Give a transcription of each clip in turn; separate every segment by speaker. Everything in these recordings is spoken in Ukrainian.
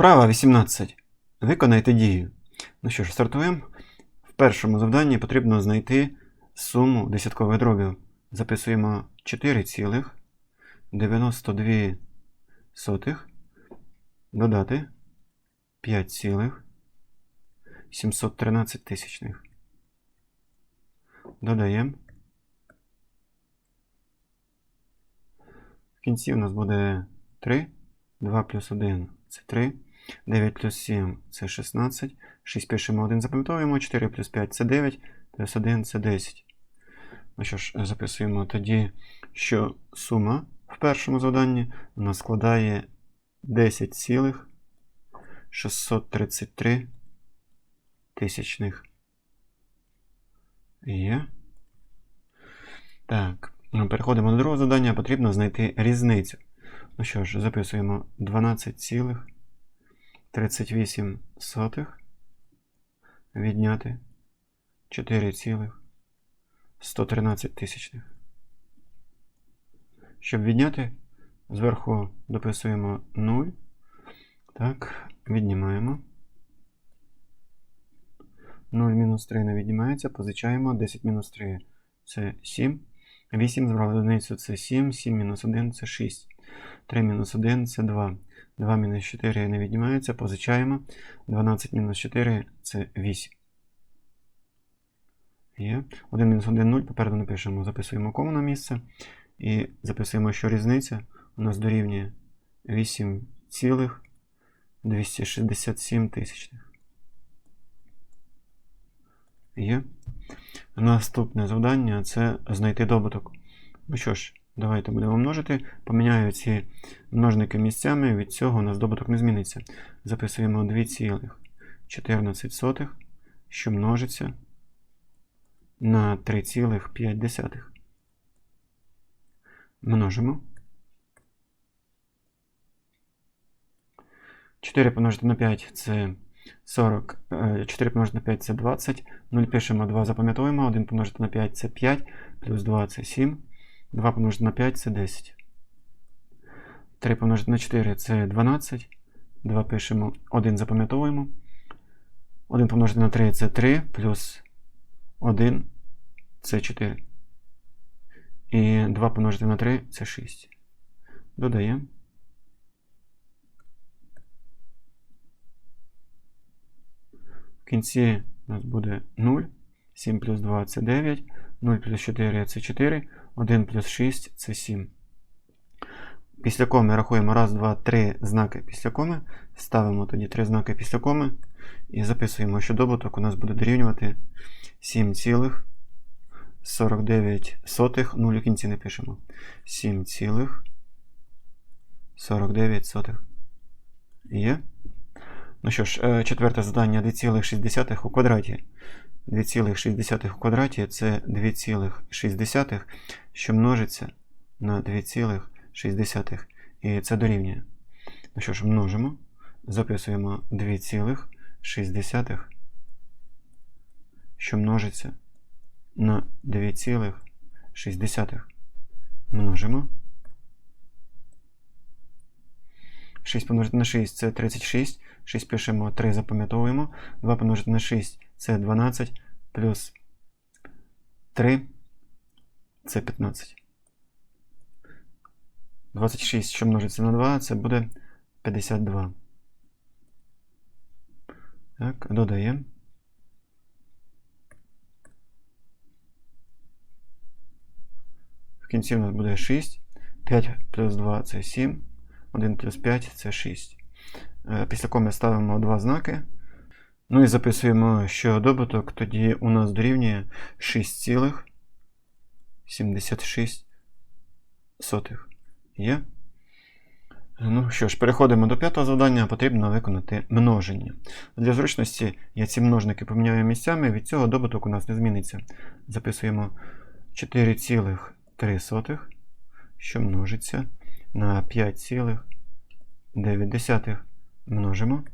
Speaker 1: Вправа 18. Виконайте дію. Ну що ж, стартуємо. В першому завданні потрібно знайти суму десяткових дробів. Записуємо 4,92. Додати 5,713 тисячних. Додаємо. В кінці у нас буде 3. 2 плюс 1 це 3. 9 плюс 7 це 16. 6 пишемо 1, запам'ятовуємо. 4 плюс 5 це 9, плюс 1 це 10. Ну що ж, записуємо тоді, що сума в першому завданні у нас складає 10,633 тисячних. Є. Так, ну, переходимо до другого завдання. Потрібно знайти різницю. Ну що ж, записуємо 12,38 сотих. Відняти 4,113 тисячних. Щоб відняти, зверху дописуємо 0. Так, віднімаємо. 0 мінус 3 не віднімається, позичаємо 10 мінус 3 це 7. 8 збрали одиницю це 7, 7 мінус 1 це 6. 3 мінус 1 це 2. 2 мінус 4 не віднімається, позичаємо. 12 мінус 4 це 8. Є. 1 мінус 1 0. Попереду напишемо, записуємо кому на місце. І записуємо, що різниця у нас дорівнює 8,267 тисячних. Є. Наступне завдання це знайти добуток. Ну що ж, давайте будемо множити. Поміняю ці множники місцями, від цього у нас добуток не зміниться. Записуємо 2,14, що множиться на 3,5. Множимо. 4 помножити на 5 це 40. 4 помножити на 5 це 20. 0 пишемо 2, запам'ятовуємо. 1 помножити на 5 це 5, плюс 2 це 7. 2 помножити на 5 це 10. 3 помножити на 4 це 12. 2 пишемо, 1 запам'ятовуємо. 1 помножити на 3 це 3, плюс 1 це 4. І 2 помножити на 3 це 6. Додаємо. В кінці у нас буде 0. 7 плюс 2 це 9. 0 плюс 4 це 4. 1 плюс 6 це 7. Після коми рахуємо 1, 2, 3 знаки після коми. Ставимо тоді 3 знаки після коми. І записуємо, що добуток у нас буде дорівнювати 7,49. 0 у кінці не пишемо. 7,49. Є. Ну що ж, четверте завдання 2,6 у квадраті. 2,6 у квадраті це 2,6, що множиться на 2,6. І це дорівнює. Ну що ж, множимо. Записуємо 2,6, що множиться на 2,6. Множимо. 6 помножити на 6 це 36. 6 пишемо 3, запам'ятовуємо. 2 помножити на 6 це 12. Плюс 3 це 15. 26, що множиться на 2, це буде 52. Так, додаємо. В кінці у нас буде 6. 5 плюс 2 це 7. 1 плюс 5 це 6. Після коми ставимо два знаки. Ну і записуємо, що добуток тоді у нас дорівнює 6,76. Є. Ну що ж, переходимо до п'ятого завдання. Потрібно виконати множення. Для зручності я ці множники поміняю місцями, від цього добуток у нас не зміниться. Записуємо 4,3, що множиться на 5,9. Множимо.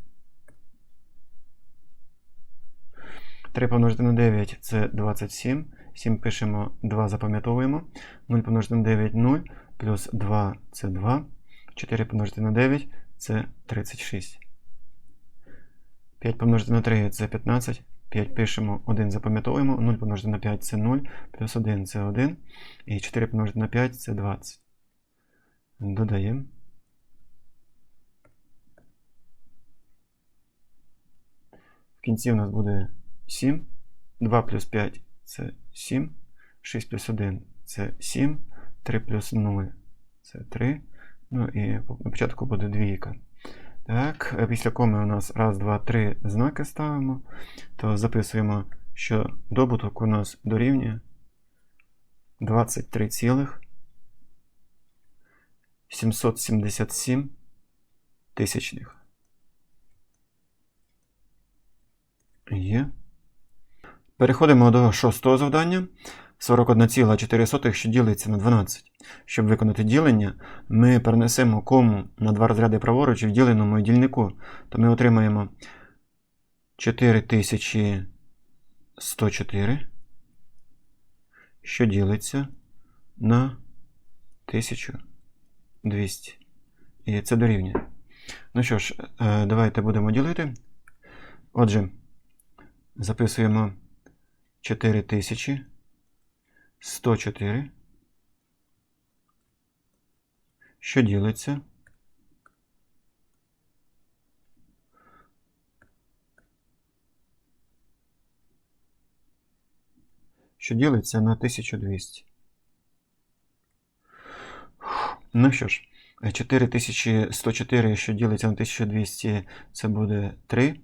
Speaker 1: 3 помножити на 9 це 27. 7 пишемо 2, запам'ятовуємо. 0 помножити на 9 0. Плюс 2 це 2. 4 помножити на 9 це 36. 5 помножити на 3 це 15. 5 пишемо, 1 запам'ятовуємо, 0 помножити на 5 це 0, плюс 1 це 1. І 4 помножити на 5 це 20. Додаємо. В кінці у нас буде 7. 2 плюс 5 це 7. 6 плюс 1 це 7. 3 плюс 0 це 3. Ну і на початку буде двійка. Так, після коми у нас раз, два, три знаки ставимо, то записуємо, що добуток у нас дорівнює 23,777 тисячних. Є. Переходимо до шостого завдання. 41,4, що ділиться на 12. Щоб виконати ділення, ми перенесемо кому на два розряди праворуч в діленому дільнику, то ми отримаємо 4104, що ділиться на 1200. І це дорівнює. Ну що ж, е, давайте будемо ділити. Отже, записуємо 4000. 104, що ділиться. Що ділиться на 1200. Ну що ж, 4104, що ділиться на 1200, це буде 3.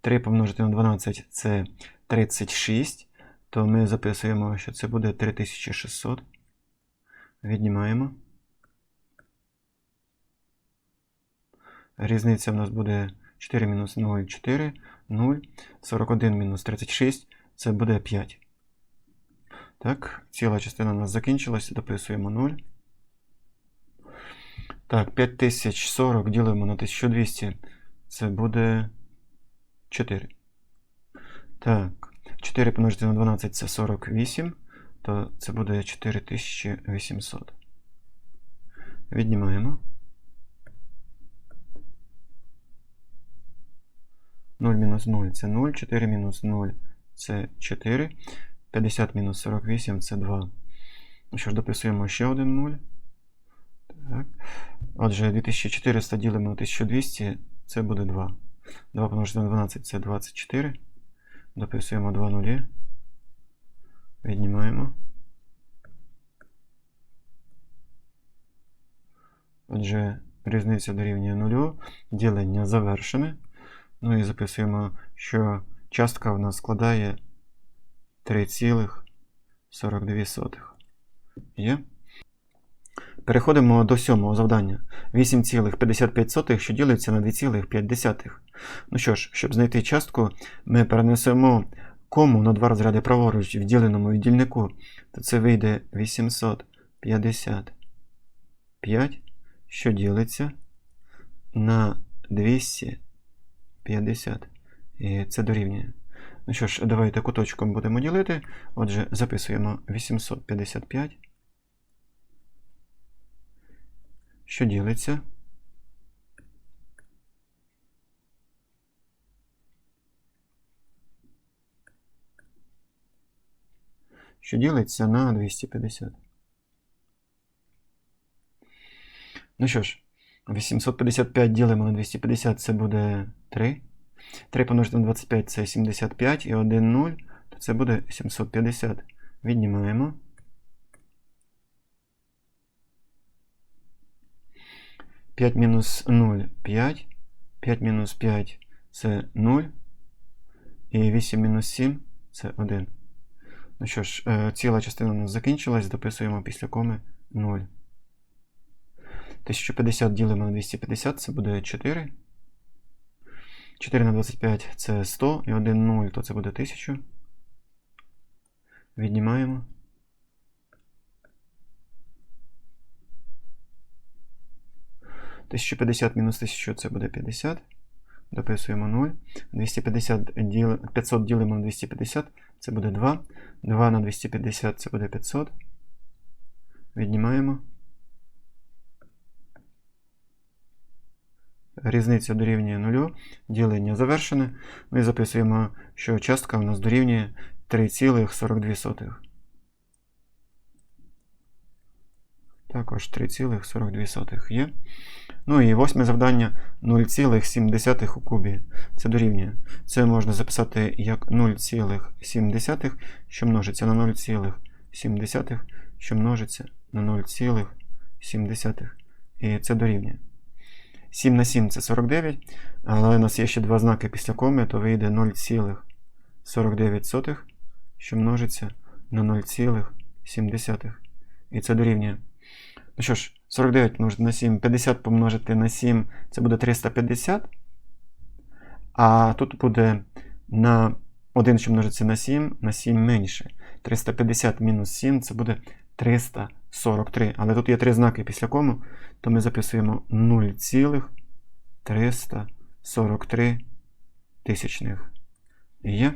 Speaker 1: 3 помножити на 12 це 36 то ми записуємо, що це буде 3600. Віднімаємо. Різниця в нас буде 4 мінус 0, 4, 0, 41 мінус 36, це буде 5. Так, ціла частина у нас закінчилася, дописуємо 0. Так, 5040 ділимо на 1200, це буде 4. Так. 4 помножити на 12 це 48, то це буде 4800. Віднімаємо. 0 мінус 0 це 0, 4 мінус 0 це 4. 50 мінус 48 це 2. Ну що ж, дописуємо ще один 0. Так. Отже, 2400 ділимо на 1200, це буде 2. 2 помножити на 12 це 24. Дописуємо 2 нулі. Віднімаємо. Отже, різниця дорівнює нулю. Ділення завершене. Ну і записуємо, що частка в нас складає 3,42. Є. Переходимо до сьомого завдання. 8,55, що ділиться на 2,5. Ну що ж, щоб знайти частку, ми перенесемо кому на два розряди праворуч в діленому віддільнику, то це вийде 855, що ділиться на 250. І це дорівнює. Ну що ж, давайте куточком будемо ділити. Отже, записуємо 855. Що ділиться. Що ділиться на 250. Ну що ж, 855 ділимо на 250 це буде 3. 3 помножити на 25 це 75 і 1 0, то це буде 750. Віднімаємо. 5 мінус 0 5. 5 мінус 5 це 0. І 8 мінус 7 це 1. Ну що ж, е, ціла частина у нас закінчилась, дописуємо після коми 0. 1050 ділимо на 250, це буде 4. 4 на 25 це 100 і 1 0, то це буде 1000. Віднімаємо. 1050 мінус 1000 це буде 50. Дописуємо 0. 250 діл... 500 ділимо на 250, це буде 2. 2 на 250 це буде 500. Віднімаємо. різниця дорівнює 0, ділення завершене. Ми записуємо, що частка у нас дорівнює 3,42. Також 3,42 є. Ну і восьме завдання 0,7 у кубі. Це дорівнює. Це можна записати як 0,7, що множиться на 0,7, що множиться на 0,7. І це дорівнює. 7 на 7 це 49, але у нас є ще два знаки після коми, то вийде 0,49, що множиться на 0,7. І це дорівнює. Ну що ж, 49 помножити на 7, 50 помножити на 7, це буде 350. А тут буде на 1, що множиться на 7, на 7 менше. 350 мінус 7 це буде 343. Але тут є три знаки після кому, то ми записуємо 0,343 тисячних. Є.